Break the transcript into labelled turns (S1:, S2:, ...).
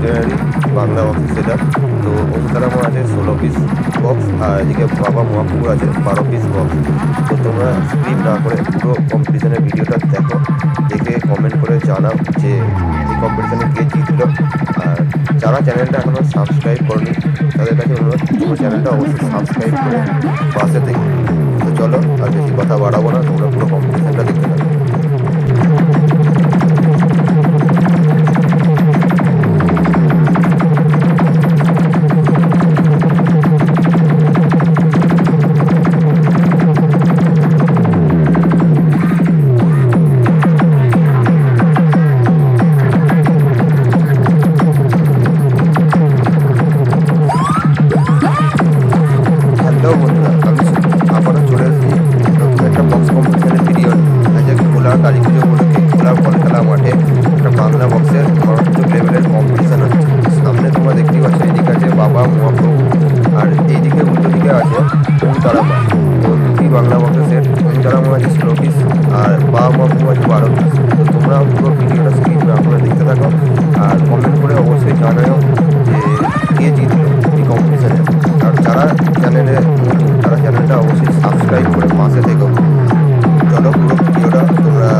S1: দুজনেরই বাংলা বক্স সেটা তো ওমতারামা আছে ষোলো পিস বক্স আর এদিকে বাবা মহাপ্রভু আছে বারো পিস বক্স তো তোমরা স্ক্রিপ না করে পুরো কম্পিটিশনের ভিডিওটা দেখো, দেখে কমেন্ট করে জানাও যে এই কম্পিটিশনে কে জিতলো। আর যারা চ্যানেলটা এখনও সাবস্ক্রাইব করেনি, তাদের কাছে অনুরোধ তোমার চ্যানেলটা অবশ্যই সাবস্ক্রাইব করে পাশে থেকে। তো চলো, আর বেশি কথা বাড়াবো না, তোমরা পুরো কম্পিটিশনটা দেখতে থাকো। কালী পুজো উপলক্ষে খোলা বলখেলা মাঠে। একটা বাংলা বক্সের মারাত্মক লেভেলের কম্পিটিশান আছে। সামনে তোমরা দেখতেই পাচ্ছ এদিকে আছে বাবা মহাপ্রভু আর এইদিকে উল্টো দিকে আছে তারা মা। তো দুটি বাংলা বক্সের তারা মা আছে স্লো আর বাবা মহাপ্রভু আছে বারো তো তোমরা পুরো ভিডিওটা স্ক্রিন আপনারা দেখতে থাকো, আর কমেন্ট করে অবশ্যই জানাও যে কে জিতলো এই কম্পিটিশানে আর যারা চ্যানেলে তারা চ্যানেলটা অবশ্যই সাবস্ক্রাইব করে পাশে দেখো চলো পুরো ভিডিওটা তোমরা